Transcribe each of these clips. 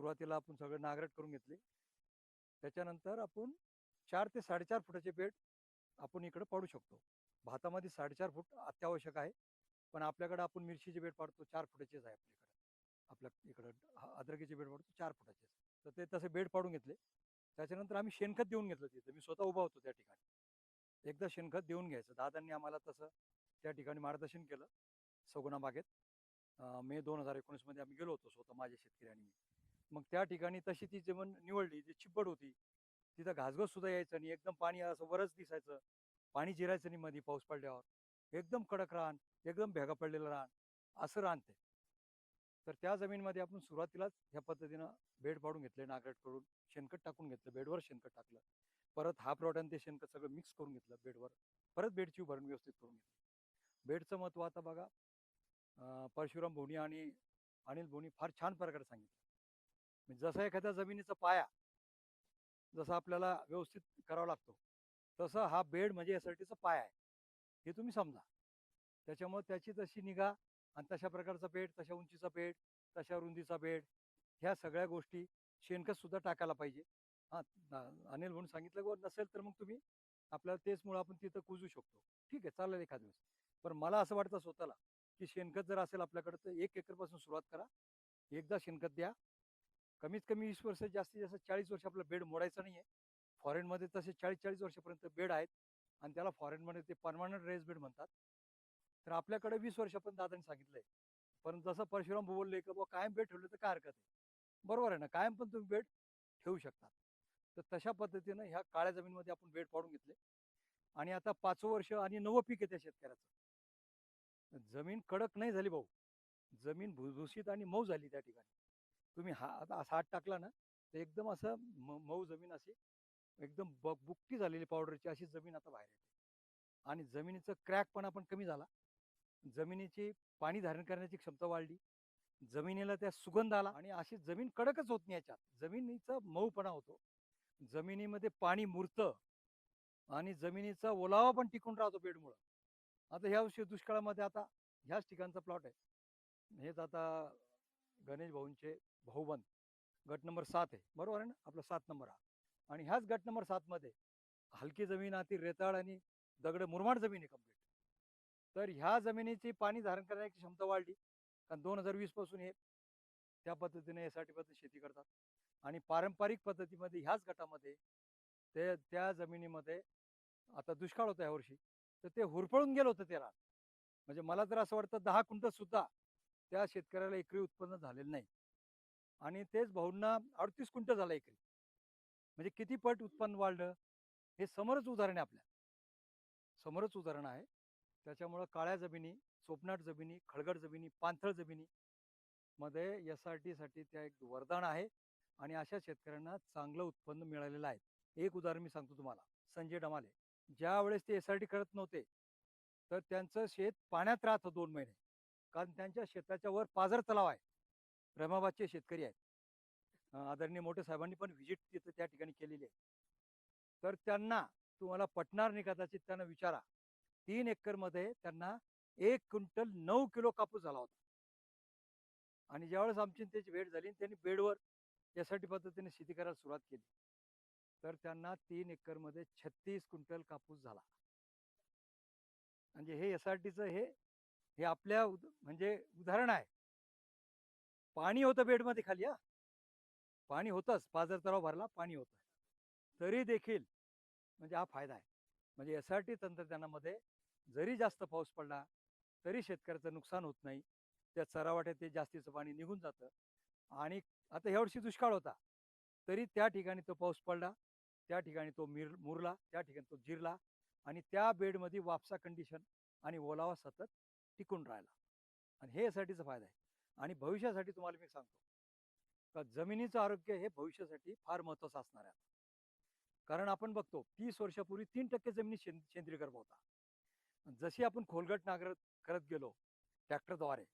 सुरुवातीला आपण सगळं नागरट करून घेतली. त्याच्यानंतर आपण चार ते साडेचार फुटाचे बेड आपण इकडे पाडू शकतो. भातामध्ये साडेचार फूट अत्यावश्यक आहे. पण आपल्याकडे आपण मिरचीचे बेड पाडतो चार फुटाचेच आहे आपल्याकडे. आपल्या इकडं हा अद्रकीचे बेड पाडतो चार फुटाचे तर ते तसे बेड पाडून घेतले. त्याच्यानंतर आम्ही शेणखत देऊन घेतलं तिथं. मी स्वतः उभा होतो त्या ठिकाणी. एकदा शेणखत देऊन घ्यायचं. दादांनी आम्हाला तसं त्या ठिकाणी मार्गदर्शन केलं सगुणा बागेत मे दोन हजार एकोणीसमध्ये आम्ही गेलो होतो स्वतः माझ्या शेतकऱ्यांनी. मी मग त्या ठिकाणी तशी ती जमीन निवडली जी चिब्बड होती तिथं घासघस सुद्धा यायचं नाही एकदम पाणी असं वरच दिसायचं. पाणी जिरायचं नाही मध्ये पाऊस पडल्यावर. एकदम कडक रान एकदम भेगा पडलेलं रान असं रान ते. तर त्या जमीनमध्ये आपण सुरुवातीलाच ह्या पद्धतीनं बेड पाडून घेतले नागरट करून शेणखत टाकून घेतलं बेडवर शेणखत टाकलं. परत हा प्लॉट आणि ते शेणखत सगळं मिक्स करून घेतलं बेडवर. परत बेडची उभारून व्यवस्थित करून घेतली. बेडचं महत्त्व आता बघा परशुराम भोणी आणि अनिल भोणी फार छान प्रकारे सांगितलं. जसा एखाद्या जमिनीचा पाया जसा आपल्याला व्यवस्थित करावा लागतो तसं हा बेड म्हणजे एस आर टीचा पाया आहे. हे तुम्ही समजा. त्याच्यामुळे त्याची तशी निगा आणि तशा प्रकारचा बेड तशा उंचीचा बेड तशा रुंदीचा बेड ह्या सगळ्या गोष्टी शेणखत सुद्धा टाकायला पाहिजे. हां अनिल म्हणून सांगितलं व नसेल तर मग तुम्ही आपल्याला तेच मुळे आपण तिथं कुजू शकतो. ठीक आहे चालेल एखाद दिवस पण मला असं वाटतं स्वतःला की शेणखत जर असेल आपल्याकडे तर एक एकरपासून सुरुवात करा. एकदा शेणखत द्या. कमीत कमी वीस वर्ष जास्तीत जास्त चाळीस वर्ष आपलं बेड मोडायचं नाही आहे फॉरेनमध्ये तसे चाळीस चाळीस वर्षापर्यंत बेड आहेत आणि त्याला फॉरेनमध्ये ते परमानंट रेस बेड म्हणतात. तर आपल्याकडे वीस वर्षापर्यंत दादांनी सांगितलंय. पण जसं परशुराम बोलले की बुवा कायम बेड ठेवलं तर काय हरकत आहे? बरोबर आहे ना. कायम पण तुम्ही बेड ठेवू शकता तर तशा पद्धतीनं ह्या काळ्या जमीनमध्ये आपण बेड पाडून घेतले. आणि आता पाचवं वर्ष आणि नवं पीक येते शेतकऱ्याचं. जमीन कडक नाही झाली भाऊ. जमीन भुसभुशीत आणि मऊ झाली त्या ठिकाणी. तुम्ही हा आता असा हात टाकला ना तर एकदम असं म- मऊ जमीन अशी एकदम ब बुक्की झालेली पावडरची अशी जमीन आता बाहेर येते. आणि जमिनीचं क्रॅकपणा पण कमी झाला. जमिनीची पाणी धारण करण्याची क्षमता वाढली. जमिनीला त्या सुगंध आला आणि अशी जमीन कडकच होत नाही याच्यात. जमिनीचा मऊपणा होतो. जमिनीमध्ये पाणी मुरतं आणि जमिनीचा ओलावा पण टिकून राहतो बेडमुळं. आता ह्या वर्षी दुष्काळामध्ये आता ह्याच ठिकाणचा प्लॉट आहे. हेच आता गणेश भाऊंचे भाऊबंद गट नंबर सात आहे. बरोबर आहे ना? आपला सात नंबर हा. आणि ह्याच गट नंबर सातमध्ये हलकी जमीन आती रेताळ आणि दगड मुरमाड जमीन आहे कंप्लीट तर ह्या जमिनीची पाणी धारण करण्याची क्षमता वाढली. कारण दोन हजार वीसपासून हे त्या पद्धतीने यासाठी पद्धत शेती करतात. आणि पारंपरिक पद्धतीमध्ये ह्याच गटामध्ये ते त्या जमिनीमध्ये आता दुष्काळ होता यावर्षी तर ते हुरपळून गेलं होतं ते रान म्हणजे मला तर असं वाटतं दहा क्विंटल सुद्धा त्या शेतकऱ्याला एकरी उत्पन्न झालेलं नाही. आणि तेच भाऊंना अडतीस क्विंटल झालं एकरी. म्हणजे किती पट उत्पन्न वाढलं? हे समोरच उदाहरण आहे आपल्या. समोरच उदाहरण आहे. त्याच्यामुळं काळ्या जमिनी सोपनाट जमिनी खळगड जमिनी पाणथळ जमिनी मध्ये एस आरसाठी त्या एक वरदान आहे आणि अशा शेतकऱ्यांना चांगलं उत्पन्न मिळालेलं आहे. एक उदाहरण मी सांगतो तुम्हाला. संजय डमाले. ज्या वेळेस ते एस आर टी करत नव्हते तर त्यांचं शेत पाण्यात राहतं दोन महिने. कारण त्यांच्या शेताच्या वर पाझर तलाव आहे. रमाबादचे शेतकरी आहेत. आदरणीय मोठे साहेबांनी पण व्हिजिट तिथं त्या ठिकाणी केलेली आहे. तर त्यांना तुम्हाला पटणार नाही कदाचित त्यांना विचारा. तीन एकरमध्ये त्यांना एक क्विंटल नऊ किलो कापूस झाला होता. आणि ज्यावेळेस आमची त्याची भेट झाली आणि त्यांनी बेडवर यासाठी पद्धतीने शेती करायला सुरुवात केली. तर त्यांना तीन एकरमध्ये छत्तीस क्विंटल कापूस झाला. म्हणजे हे एस आर टीचं हे हे आपल्या उद- म्हणजे उदाहरण आहे. पाणी होतं बेडमध्ये खाली हा. पाणी होतंच पाजर तलाव भरला पाणी होतं. तरी देखील म्हणजे हा फायदा आहे. म्हणजे एस आर टी तंत्रज्ञानामध्ये जरी जास्त पाऊस पडला तरी शेतकऱ्याचं नुकसान होत नाही. त्या चरावाट्यात ते जास्तीचं पाणी निघून जातं. आणि आता ह्या वर्षी दुष्काळ होता. तरी त्या ठिकाणी तो पाऊस पडला त्या ठिकाणी तो मिर मुरला त्या ठिकाणी तो जिरला आणि त्या बेडमध्ये वापसा कंडिशन आणि ओलावा सतत टिकून राहिला. आणि हे यासाठीचा फायदा आहे. आणि भविष्यासाठी तुम्हाला मी सांगतो का जमिनीचं आरोग्य हे भविष्यासाठी फार महत्वाचं असणार आहे. कारण आपण बघतो तीस वर्षापूर्वी तीन टक्के जमिनी सेंद्रिय गर्भ होता. जशी आपण खोलगट नागर करत गेलो ट्रॅक्टरद्वारे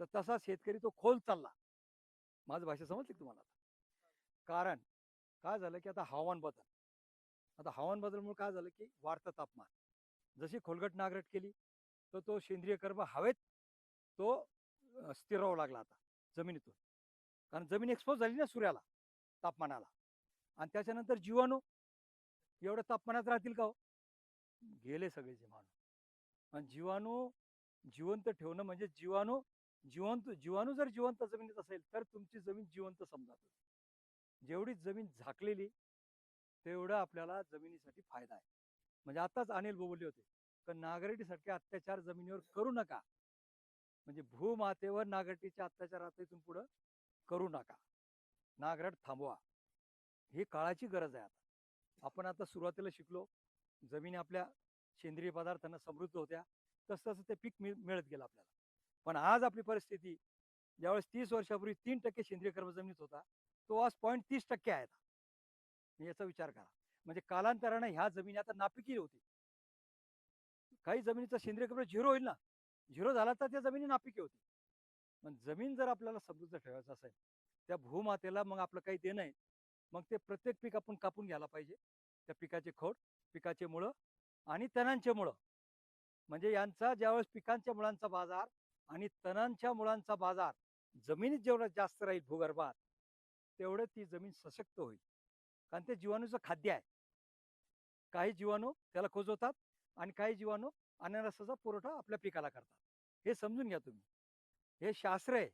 तर तसा शेतकरी तो खोल चालला. माझं भाषा समजली तुम्हाला? कारण काय झालं की आता हवामान बदल. आता हवामान बदलमुळे काय झालं की वाढतं तापमान. जशी खोलगट नांगरट केली तर तो सेंद्रिय कर्म हवेत तो स्थिरावं लागला आता जमिनीतून. कारण जमीन एक्सपोज झाली ना सूर्याला तापमानाला. आणि त्याच्यानंतर जीवाणू एवढ्या तापमानात राहतील का हो? गेले सगळे जीवाणू. आणि जीवाणू जिवंत ठेवणं म्हणजे जीवाणू जिवंत जीवाणू जर जिवंत जमिनीत असेल तर तुमची जमीन जिवंत समजा जेवढी जमीन झाकलेली तेवढं आपल्याला जमिनीसाठी फायदा आहे. म्हणजे आताच अनिल बोलले होते तर नागरिकीसारखे अत्याचार जमिनीवर करू नका. म्हणजे भूमातेवर नागरटीच्या अत्याचार आता इथून पुढं करू नका. नागरट थांबवा. ही काळाची गरज आहे आता. आपण आता सुरुवातीला शिकलो. जमिनी आपल्या सेंद्रिय पदार्थांना समृद्ध होत्या. तसं तसं ते पीक मिळत गेलं आपल्याला. पण आज आपली परिस्थिती ज्यावेळेस तीस वर्षापूर्वी तीन टक्के सेंद्रिय कर्म जमिनीत होता तो आज पॉईंट तीस टक्के आहे याचा विचार करा. म्हणजे कालांतराने ह्या जमिनी आता नापिकी होती. काही जमिनीचा सेंद्रिय कर्म झिरो होईल ना? झिरो झाला तर त्या जमिनी नापिक होती. पण जमीन जर आपल्याला समृद्ध ठेवायचं असेल त्या भूमातेला मग आपलं काही देणं आहे मग ते प्रत्येक पीक आपण कापून घ्यायला पाहिजे. त्या पिकाचे खोड पिकाचे मुळं आणि तणांचे मुळं. म्हणजे यांचा ज्यावेळेस पिकांच्या मुळांचा बाजार आणि तणांच्या मुळांचा बाजार जमिनीत जेवढा जास्त राहील भूगर्भात तेवढं ती जमीन सशक्त होईल. कारण ते जीवाणूचं खाद्य आहे. काही जीवाणू त्याला खोजवतात आणि काही जीवाणू अननसाचा पुरवठा आपल्या पिकाला करतात. हे समजून घ्या तुम्ही. हे शास्त्र आहे.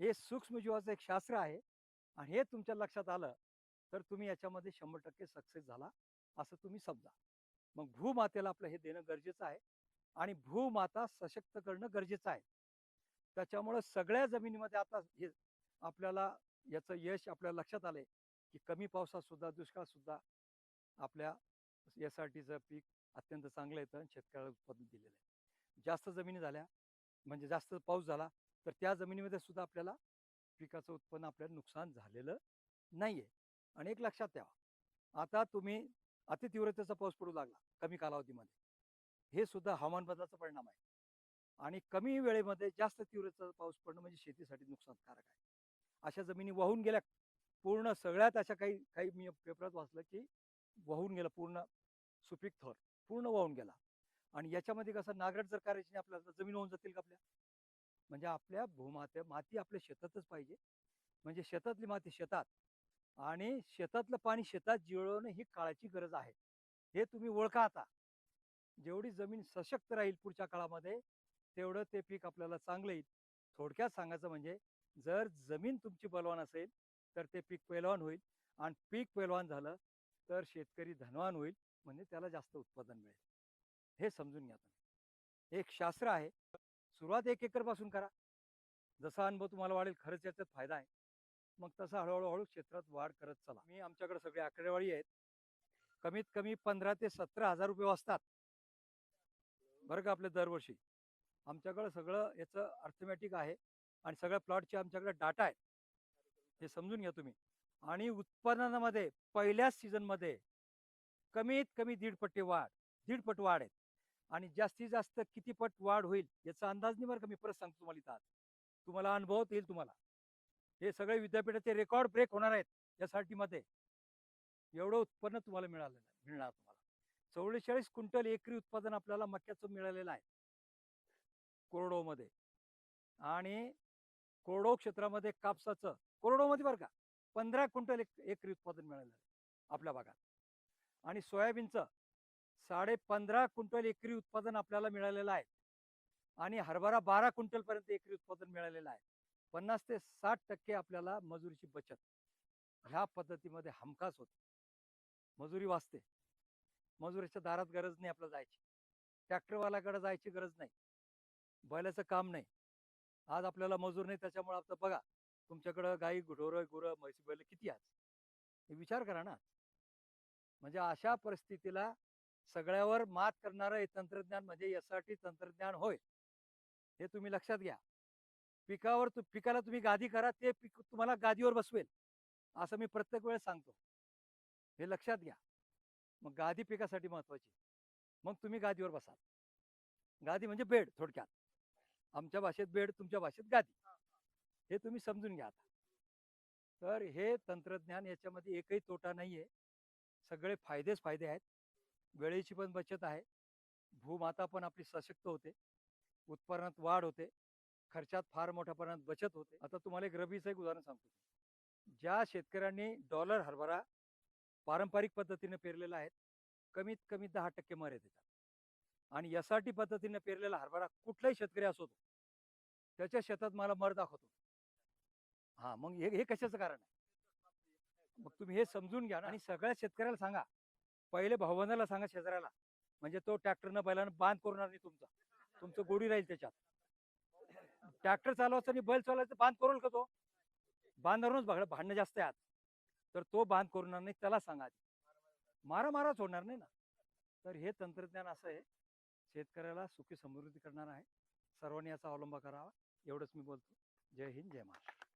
हे सूक्ष्मजीवाचं एक शास्त्र आहे आणि हे तुमच्या लक्षात आलं तर तुम्ही याच्यामध्ये शंभर टक्के सक्सेस झाला असं तुम्ही समजा. मग भूमातेला आपलं हे देणं गरजेचं आहे आणि भूमाता सशक्त करणं गरजेचं आहे. त्याच्यामुळं सगळ्या जमिनीमध्ये आता हे आपल्याला याचं यश आपल्या लक्षात आलंय की कमी पावसात सुद्धा दुष्काळ सुद्धा आपल्या एस आर टीचं पीक अत्यंत चांगलं येतं आणि शेतकऱ्याला उत्पादन दिलेलं आहे. जास्त जमिनी झाल्या म्हणजे जास्त पाऊस झाला तर त्या जमिनीमध्ये सुद्धा आपल्याला पिकाचं उत्पन्न आपल्याला नुकसान झालेलं नाही आहे आणि एक लक्षात ठेवा आता तुम्ही अतितीव्रतेचा पाऊस पडू लागला कमी कालावधीमध्ये. हे सुद्धा हवामान बदलाचा परिणाम आहे. आणि कमी वेळेमध्ये जास्त तीव्रतेचा पाऊस पडणं म्हणजे शेतीसाठी नुकसानकारक आहे. अशा जमिनी वाहून गेल्या पूर्ण सगळ्यात अशा काही काही मी पेपरात वाचलं की वाहून गेलं पूर्ण सुपीक थर. पूर्ण वाहून गेला. आणि याच्यामध्ये कसं नागरट जर करायची नाही आपल्याला जमीन होऊन जातील का आपल्या? म्हणजे आपल्या भूमात्या माती आपल्या शेतातच पाहिजे. म्हणजे शेतातली माती शेतात. आणि शेतातलं पाणी शेतात जिळवणं ही काळाची गरज आहे. हे तुम्ही ओळखा आता. जेवढी जमीन सशक्त राहील पुढच्या काळामध्ये तेवढं ते पीक आपल्याला चांगलं येईल. थोडक्यात सांगायचं म्हणजे जर जमीन तुमची बलवान असेल तर ते पीक पैलवान होईल. आणि पीक पैलवान झालं तर शेतकरी धनवान होईल. म्हणजे त्याला जास्त उत्पादन मिळेल. हे समजून घ्या तुम्ही. एक शास्त्र आहे सुरुवात एक एकरपासून करा. जसा अनुभव तुम्हाला वाढेल खरंच याच्यात फायदा आहे. मग तसा हळूहळू हळू क्षेत्रात वाढ करत चला. मी आमच्याकडे सगळे आकडेवारी आहेत. कमीत कमी पंधरा ते सतरा हजार रुपये वाचतात. बरं का आपले दरवर्षी. आमच्याकडे सगळं याचं अर्थमॅटिक आहे आणि सगळ्या प्लॉटचे आमच्याकडे डाटा आहे हे समजून घ्या तुम्ही. आणि उत्पादनामध्ये पहिल्याच सीझनमध्ये कमीत कमी दीड पट्टे वाढ दीड पट वाढ आहेत. आणि जास्तीत जास्त किती पट वाढ होईल याचा अंदाज नाही बरं का मी परत सांगतो तुम्हाला इथं आज. तुम्हाला अनुभव येईल तुम्हाला. हे सगळे विद्यापीठाचे रेकॉर्ड ब्रेक होणार आहेत यासाठी मध्ये एवढं उत्पन्न तुम्हाला मिळालेलं आहे मिळणार तुम्हाला. चौवेचाळीस क्विंटल एकरी उत्पादन आपल्याला मक्याचं मिळालेलं आहे. कोरडोमध्ये आणि कोरडो क्षेत्रामध्ये कापसाचं कोरडोमध्ये बरं का पंधरा क्विंटल एक एकरी उत्पादन मिळालेलं आहे आपल्या भागात. आणि सोयाबीनचं साडे पंधरा क्विंटल एकरी उत्पादन आपल्याला मिळालेलं आहे. आणि हरभरा बारा क्विंटलपर्यंत एकरी उत्पादन मिळालेलं आहे. पन्नास ते साठ टक्के आपल्याला मजुरीची बचत ह्या पद्धतीमध्ये हमखास होते. मजुरी वाचते. मजुरीच्या दारात गरज नाही आपल्याला जायची. ट्रॅक्टरवाल्याकडे जायची गरज नाही. बैलाचं काम नाही. आज आपल्याला मजूर नाही त्याच्यामुळे आता बघा तुमच्याकडं गाई ढोरं गुरं म्हैस बैल किती आहेत हे विचार करा ना म्हणजे अशा परिस्थितीला सगळ्यावर मात करणारं हे तंत्रज्ञान म्हणजे यासाठी तंत्रज्ञान होय. हे तुम्ही लक्षात घ्या. पिकावर तु पिकाला तुम्ही गादी करा ते पीक तुम्हाला गादीवर बसवेल. असं मी प्रत्येक वेळेस सांगतो. हे लक्षात घ्या. मग गादी पिकासाठी महत्वाची. मग तुम्ही गादीवर बसाल. गादी म्हणजे बेड थोडक्यात. आमच्या भाषेत बेड तुमच्या भाषेत गादी. हे तुम्ही समजून घ्या आता. तर हे तंत्रज्ञान याच्यामध्ये एकही तोटा नाहीये. सगळे फायदेच फायदे आहेत. वेळेची पण बचत आहे. भूमाता पण आपली सशक्त होते. उत्पन्नात वाढ होते. खर्चात फार मोठ्या प्रमाणात बचत होते. आता तुम्हाला एक रबीचं एक उदाहरण सांगतो. ज्या शेतकऱ्यांनी डॉलर हरभरा पारंपरिक पद्धतीने पेरलेला आहे कमीत कमी दहा टक्के मर देतात आणि एस आर टी पद्धतीने पेरलेला हरभरा कुठलाही शेतकरी असो तो त्याच्या शेतात मला मर दाखवतो. हा मग हे हे कशाचं कारण आहे? मग तुम्ही हे समजून घ्या आणि सगळ्या शेतकऱ्याला सांगा. पहिले भाऊबंदाला सांगा शेजाऱ्याला. म्हणजे तो ट्रॅक्टरनं बैलानं बांध करणार नाही तुमचा. तुमचं गोडी राहील त्याच्यात. ट्रॅक्टर चालवायचं आणि बैल चालवायचं बांध करून का तो. बांधावरूनच बघा भांडणं जास्त आहे आज. तर तो बांध करणार नाही त्याला सांगा. मारा माराच होणार नाही ना. तर हे तंत्रज्ञान असं आहे. शेतकऱ्याला सुखी समृद्धी करणार आहे. सर्वांनी याचा अवलंब करावा. एवढंच मी बोलतो. जय हिंद जय महाराष्ट्र.